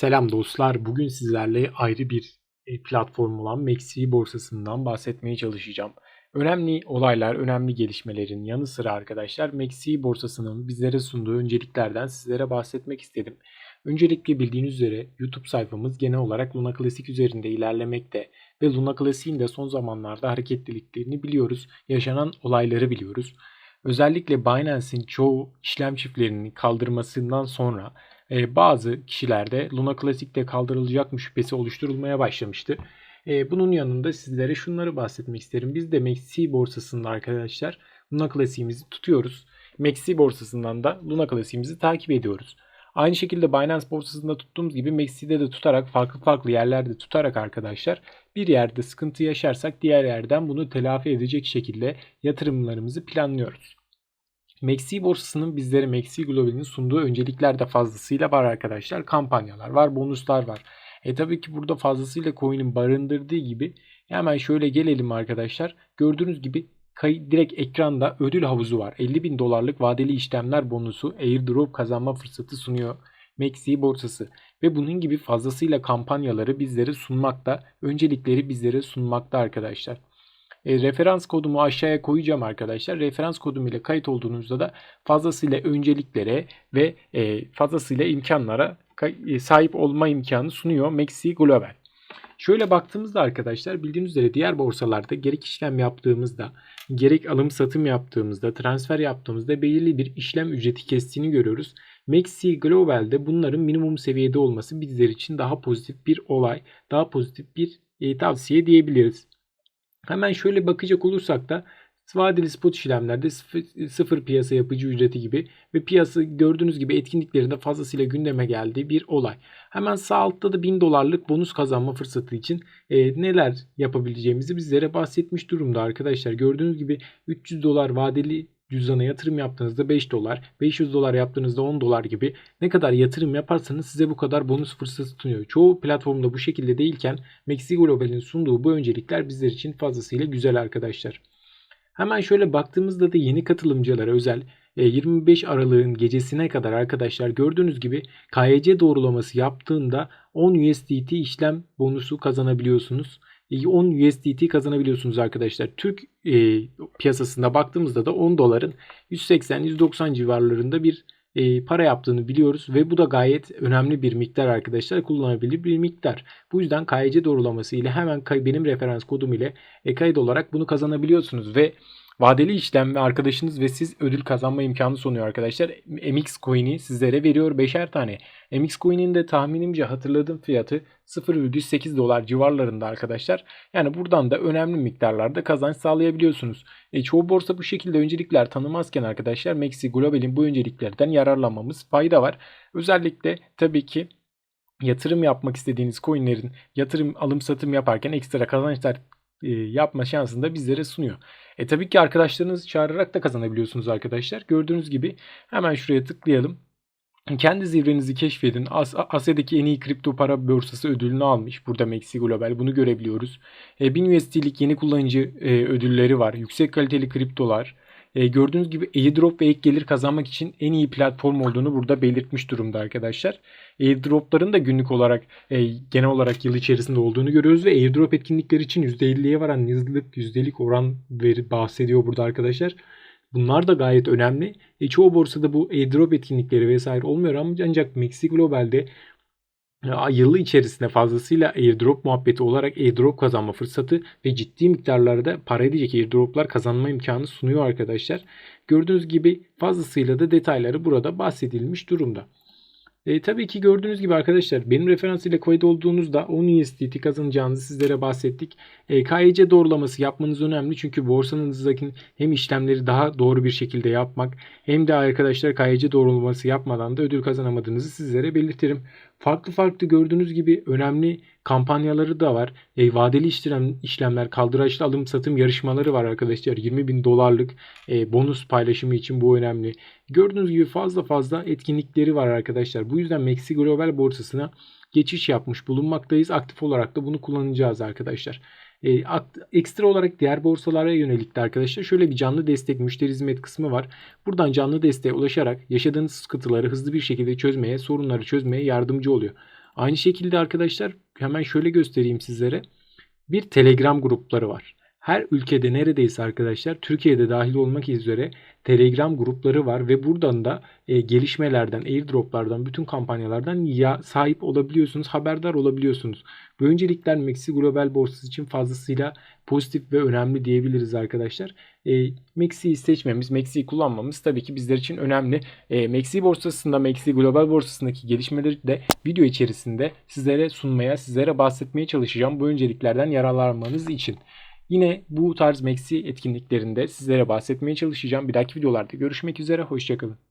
Selam dostlar. Bugün sizlerle ayrı bir e, platform olan Maxi borsasından bahsetmeye çalışacağım. Önemli olaylar, önemli gelişmelerin yanı sıra arkadaşlar Maxi borsasının bizlere sunduğu önceliklerden sizlere bahsetmek istedim. Öncelikle bildiğiniz üzere YouTube sayfamız genel olarak Luna Classic üzerinde ilerlemekte ve Luna Classic'in de son zamanlarda hareketliliklerini biliyoruz, yaşanan olayları biliyoruz. Özellikle Binance'in çoğu işlem çiftlerinin kaldırmasından sonra e, bazı kişilerde Luna Classic'te kaldırılacak şüphesi oluşturulmaya başlamıştı. E, bunun yanında sizlere şunları bahsetmek isterim. Biz de Maxi borsasında arkadaşlar Luna Classic'imizi tutuyoruz. Maxi borsasından da Luna Classic'imizi takip ediyoruz. Aynı şekilde Binance borsasında tuttuğumuz gibi Maxi'de de tutarak farklı farklı yerlerde tutarak arkadaşlar bir yerde sıkıntı yaşarsak diğer yerden bunu telafi edecek şekilde yatırımlarımızı planlıyoruz. Maxi borsasının bizlere Maxi Global'in sunduğu öncelikler de fazlasıyla var arkadaşlar. Kampanyalar var, bonuslar var. E tabii ki burada fazlasıyla coin'in barındırdığı gibi hemen şöyle gelelim arkadaşlar. Gördüğünüz gibi direkt ekranda ödül havuzu var. 50 bin dolarlık vadeli işlemler bonusu airdrop kazanma fırsatı sunuyor. Maxi borsası ve bunun gibi fazlasıyla kampanyaları bizlere sunmakta, öncelikleri bizlere sunmakta arkadaşlar. E, referans kodumu aşağıya koyacağım arkadaşlar. Referans kodum ile kayıt olduğunuzda da fazlasıyla önceliklere ve e, fazlasıyla imkanlara e, sahip olma imkanı sunuyor Maxi Global. Şöyle baktığımızda arkadaşlar bildiğiniz üzere diğer borsalarda gerek işlem yaptığımızda gerek alım satım yaptığımızda transfer yaptığımızda belirli bir işlem ücreti kestiğini görüyoruz. Maxi Global'de bunların minimum seviyede olması bizler için daha pozitif bir olay, daha pozitif bir e, tavsiye diyebiliriz. Hemen şöyle bakacak olursak da vadeli spot işlemlerde sıfır, piyasa yapıcı ücreti gibi ve piyasa gördüğünüz gibi etkinliklerinde fazlasıyla gündeme geldiği bir olay. Hemen sağ altta da 1000 dolarlık bonus kazanma fırsatı için e, neler yapabileceğimizi bizlere bahsetmiş durumda arkadaşlar. Gördüğünüz gibi 300 dolar vadeli cüzdana yatırım yaptığınızda 5 dolar, 500 dolar yaptığınızda 10 dolar gibi ne kadar yatırım yaparsanız size bu kadar bonus fırsatı sunuyor. Çoğu platformda bu şekilde değilken Maxi Global'in sunduğu bu öncelikler bizler için fazlasıyla güzel arkadaşlar. Hemen şöyle baktığımızda da yeni katılımcılara özel 25 e, Aralık'ın gecesine kadar arkadaşlar gördüğünüz gibi KYC doğrulaması yaptığında 10 USDT işlem bonusu kazanabiliyorsunuz. 10 USDT kazanabiliyorsunuz arkadaşlar. Türk e, piyasasında baktığımızda da 10 doların 180-190 civarlarında bir e, para yaptığını biliyoruz ve bu da gayet önemli bir miktar arkadaşlar kullanılabilir bir miktar. Bu yüzden KYC doğrulaması ile hemen benim referans kodum ile e, kayıt olarak bunu kazanabiliyorsunuz ve Vadeli işlem ve arkadaşınız ve siz ödül kazanma imkanı sunuyor arkadaşlar. MX Coin'i sizlere veriyor 5'er tane. MX Coin'in de tahminimce hatırladığım fiyatı 0,8 dolar civarlarında arkadaşlar. Yani buradan da önemli miktarlarda kazanç sağlayabiliyorsunuz. E, çoğu borsa bu şekilde öncelikler tanımazken arkadaşlar Maxi Global'in bu önceliklerden yararlanmamız fayda var. Özellikle tabii ki yatırım yapmak istediğiniz coinlerin yatırım alım satım yaparken ekstra kazançlar yapma şansını da bizlere sunuyor. E tabii ki arkadaşlarınızı çağırarak da kazanabiliyorsunuz arkadaşlar. Gördüğünüz gibi hemen şuraya tıklayalım. Kendi zirvenizi keşfedin. As Asya'daki en iyi kripto para borsası ödülünü almış. Burada Maxi Global bunu görebiliyoruz. E, 1000 USD'lik yeni kullanıcı e, ödülleri var. Yüksek kaliteli kriptolar. E, gördüğünüz gibi airdrop ve ek gelir kazanmak için en iyi platform olduğunu burada belirtmiş durumda arkadaşlar. Airdropların da günlük olarak e, genel olarak yıl içerisinde olduğunu görüyoruz ve airdrop etkinlikleri için %50'ye varan yıllık yüzdelik oran veri bahsediyor burada arkadaşlar. Bunlar da gayet önemli. E, çoğu borsada bu airdrop etkinlikleri vesaire olmuyor ama ancak Maxi Global'de yılı içerisinde fazlasıyla airdrop muhabbeti olarak airdrop kazanma fırsatı ve ciddi miktarlarda para edecek airdroplar kazanma imkanı sunuyor arkadaşlar. Gördüğünüz gibi fazlasıyla da detayları burada bahsedilmiş durumda. E, tabii ki gördüğünüz gibi arkadaşlar benim referans ile kayıt olduğunuzda 10 USDT kazanacağınızı sizlere bahsettik. E, KYC doğrulaması yapmanız önemli çünkü borsanızdaki hem işlemleri daha doğru bir şekilde yapmak hem de arkadaşlar KYC doğrulaması yapmadan da ödül kazanamadığınızı sizlere belirtirim. Farklı farklı gördüğünüz gibi önemli kampanyaları da var. E, vadeli işlem, işlemler, kaldıraçlı alım satım yarışmaları var arkadaşlar. 20 bin dolarlık e, bonus paylaşımı için bu önemli. Gördüğünüz gibi fazla fazla etkinlikleri var arkadaşlar. Bu yüzden Maxi Global borsasına geçiş yapmış bulunmaktayız. Aktif olarak da bunu kullanacağız arkadaşlar. E, ekstra olarak diğer borsalara yönelik de arkadaşlar şöyle bir canlı destek müşteri hizmet kısmı var. Buradan canlı desteğe ulaşarak yaşadığınız sıkıntıları hızlı bir şekilde çözmeye, sorunları çözmeye yardımcı oluyor. Aynı şekilde arkadaşlar hemen şöyle göstereyim sizlere. Bir Telegram grupları var. Her ülkede neredeyse arkadaşlar Türkiye'de dahil olmak üzere Telegram grupları var ve buradan da e, gelişmelerden, airdroplardan, bütün kampanyalardan ya sahip olabiliyorsunuz, haberdar olabiliyorsunuz. Bu öncelikler Maxi Global borsası için fazlasıyla pozitif ve önemli diyebiliriz arkadaşlar. E, Maxi'yi seçmemiz, Maxi'yi kullanmamız tabii ki bizler için önemli. E, Maxi borsasında, Maxi Global borsasındaki gelişmeleri de video içerisinde sizlere sunmaya, sizlere bahsetmeye çalışacağım bu önceliklerden yararlanmanız için. Yine bu tarz Maxi etkinliklerinde sizlere bahsetmeye çalışacağım. Bir dahaki videolarda görüşmek üzere. Hoşçakalın.